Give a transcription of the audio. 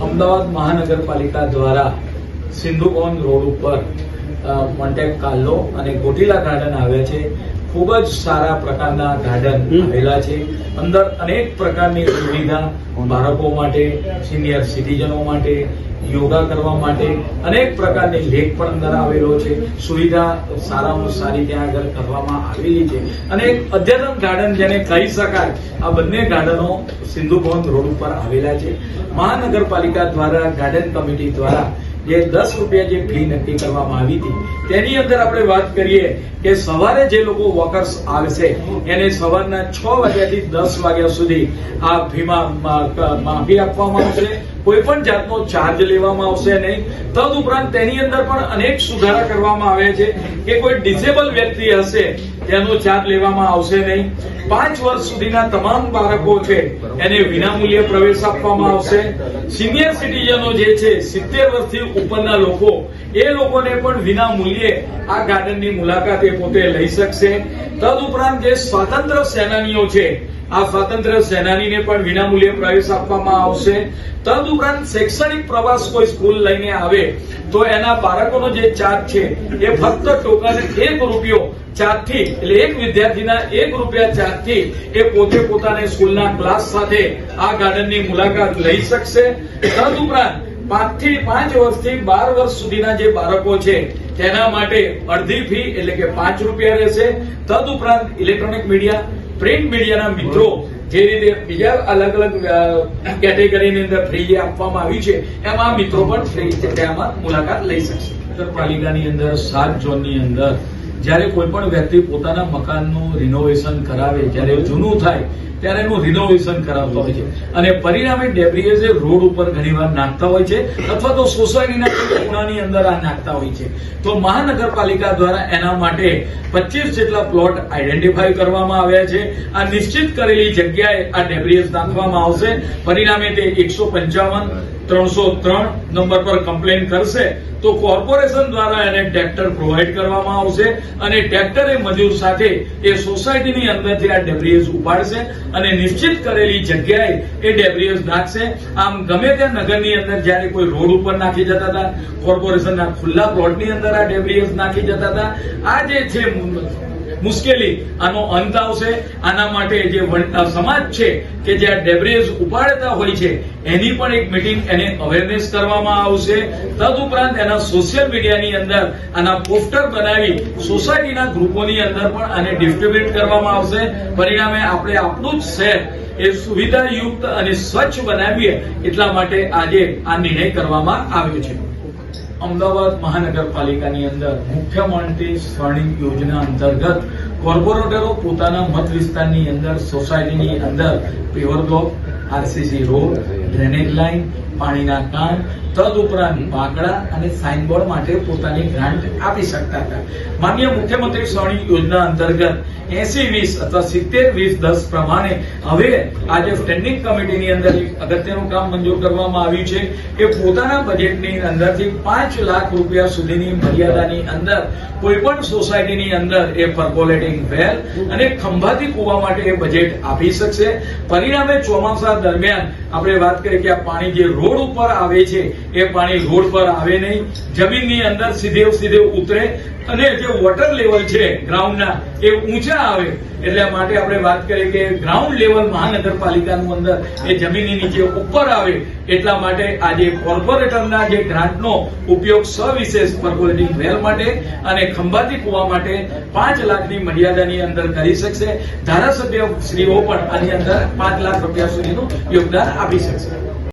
અમદાવાદ મહાનગરપાલિકા દ્વારા સિંધુકોન રોડ ઉપર અ, મોન્ટેક કાલ્લો અને ગોટીલા ગાર્ડન આવ્યા છે. ખૂબ જ સારા પ્રકારના ગાર્ડન આવેલા છે. અંદર અનેક પ્રકારની સુવિધા બાળકો માટે સિનિયર સિટીઝનો માટે યોગા કરવા માટે અનેક પ્રકારની લેક પણ અંદર આવેલો છે. સુવિધા સારામાં સારી ત્યાં આગળ કરવામાં આવેલી છે. અને એક અદ્યતન ગાર્ડન જેને કહી શકાય આ બંને ગાર્ડનો સિંધુભવન રોડ ઉપર આવેલા છે. મહાનગરપાલિકા દ્વારા ગાર્ડન કમિટી દ્વારા જે દસ રૂપિયા જે ફી નક્કી કરવામાં આવી હતી, તેની અંદર આપણે વાત કરીએ કે સવારે જે લોકો વોકર્સ આવશે એને સવારના છ વાગ્યાથી દસ વાગ્યા સુધી આ ફીમાં માફી આપવામાં આવશે, કોઈ પણ જાતનો ચાર્જ લેવામાં આવશે નહીં. તદ ઉપરાંત તેની અંદર પણ અનેક સુધારા કરવામાં આવ્યા છે કે કોઈ ડિસેબલ વ્યક્તિ હશે તેનો ચાર્જ લેવામાં આવશે નહીં. પાંચ વર્ષ સુધીના તમામ બાળકો છે, એને વિનામૂલ્યે પ્રવેશ આપવામાં આવશે. સિનિયર સિટીઝનો જે છે, સિત્તેર વર્ષથી ઉપરના લોકો, એ લોકોને પણ વિના મૂલ્યે આ ગાર્ડનની મુલાકાત એ પોતે લઈ શકશે. તદ ઉપરાંત જે સ્વાતંત્ર્ય સેનાનીઓ છે આ સ્વાતંત્ર્ય સેનાનીને પણ વિનામૂલ્યે પ્રવેશ આપવામાં આવશે. તદ શૈક્ષણિક પ્રવાસ કોઈ સ્કૂલ લઈને આવે, તો એના બાળકોનો જે ચાર્જ છે, એ ફક્ત ટોકન એક રૂપિયો ચાર્જથી, એટલે એક વિદ્યાર્થીના એક રૂપિયા ચાર્જથી એ પોતે પોતાને સ્કૂલના ક્લાસ સાથે આ ગાર્ડનની મુલાકાત લઈ શકશે. તદ ઉપરાંત પાંચથી પાંચ વર્ષથી બાર વર્ષ સુધીના જે બાળકો છે, તેના માટે અડધી ફી, એટલે કે પાંચ રૂપિયા રહેશે. તદ ઉપરાંત ઇલેક્ટ્રોનિક મીડિયા પ્રિન્ટ મીડિયાના મિત્રો, જે રીતે બીજા અલગ અલગ કેટેગરીની અંદર ફ્રી આપવામાં આવી છે, એમાં મિત્રો પણ ફ્રી તેમાં મુલાકાત લઈ શકશે. નગરપાલિકાની અંદર સાત ઝોનની અંદર જ્યારે કોઈ પણ વ્યક્તિ પોતાના મકાનનું રિનોવેશન કરાવે, જ્યારે જૂનું થાય, ત્યારે એનું રિનોવેશન કરાવતો હોય છે. અને પરિણામે ડેબ્રીએઝ રોડ ઉપર ઘણીવાર નાખતા હોય છે, અથવા તો સોસાયટીના ખૂણાની અંદર આ નાખતા હોય છે. તો મહાનગરપાલિકા દ્વારા એના માટે પચીસ જેટલા પ્લોટ આઈડેન્ટિફાઈ કરવામાં આવ્યા છે. આ નિશ્ચિત કરેલી જગ્યાએ આ ડેબ્રીએઝ નાખવામાં આવશે. પરિણામે તે એકસો પંચાવન, ત્રણસો ત્રણ નંબર પર કમ્પ્લેન કરશે. તો કોર્પોરેશન દ્વારા એને ટ્રેક્ટર પ્રોવાઈડ કરવામાં આવશે. અને ટ્રેક્ટર મજૂર સાથે એ સોસાયટીની અંદરથી આ ડેબ્રીએસ ઉપાડશે અને નિશ્ચિત કરેલી જગ્યાએ એ ડેબ્રીએસ નાખશે. આમ ગમે ત્યાં નગરની અંદર જ્યારે કોઈ રોડ ઉપર નાખી જતા હતા, કોર્પોરેશનના ખુલ્લા પ્લોટની અંદર આ ડેબ્રીએસ નાખી જતા હતા. આ જે છે મુશ્કેલી આનો અંત આવશે. આના માટે જે સમાજ છે કે જે આ ઉપાડતા હોય છે, એની પણ એક મિટિંગ એને અવેરનેસ કરવામાં આવશે. તદુપરાંત એના સોશિયલ મીડિયાની અંદર આના પોસ્ટર બનાવી સોસાયટીના ગ્રુપોની અંદર પણ આને ડિસ્ટ્રીબ્યુટ કરવામાં આવશે. પરિણામે આપણે આપણું જ શહેર એ સુવિધાયુક્ત અને સ્વચ્છ બનાવીએ એટલા માટે આજે આ નિર્ણય કરવામાં આવ્યો છે. અમદાવાદ મહાનગરપાલિકાની અંદર મુખ્યમંત્રી સ્વર્ણિમ યોજના અંતર્ગત કોર્પોરેટરો પોતાના મત વિસ્તારની અંદર સોસાયટીની અંદર paver block RCC road drainage line પાણીના કાન તદ ઉપરાંત અને સાઇનબોર્ડ માટે પોતાની ગ્રાન્ટ આપી શકતા હતા. માન્ય મુખ્યમંત્રી સ્વર્ણિમ યોજના અંતર્ગત એસી વીસ અથવા સિત્તેર વીસ દસ પ્રમાણે હવે આજે સ્ટેન્ડિંગ કમિટીની અંદર અગત્યનું કામ મંજૂર કરવામાં આવ્યું છે કે પોતાના બજેટની અંદરથી પાંચ લાખ રૂપિયા સુધીની મર્યાદાની અંદર કોઈ પણ સોસાયટીની અંદર એ પર્કોલેટિંગ વેલ અને ખંભાતી કૂવા માટે એ બજેટ આપી શકશે. પરિણામે ચોમાસા દરમિયાન આપણે વાત કરીએ કે આ પાણી જે રોડ ઉપર આવે છે, એ પાણી રોડ પર આવે નહીં. જમીનની અંદર સીધે સીધે ઉતરે અને જે વોટર લેવલ છે ગ્રાઉન્ડના એ ઊંચા આવે. એટલે માટે આપણે વાત કરીએ કે ગ્રાઉન્ડ લેવલ મહાનગરપાલિકાનું અંદર એ જમીનની નીચે ઉપર આવે. એટલા માટે આજે કોર્પોરેટરના જે ગ્રાન્ટનો ઉપયોગ સવિશેષ પર્કોલેટિંગ વેલ માટે અને ખંભાતી કુવા માટે પાંચ લાખની મર્યાદાની અંદર કરી શકશે. ધારાસભ્ય શ્રીઓ પણ આની અંદર પાંચ લાખ રૂપિયા સુધીનું યોગદાન આપી શકશે.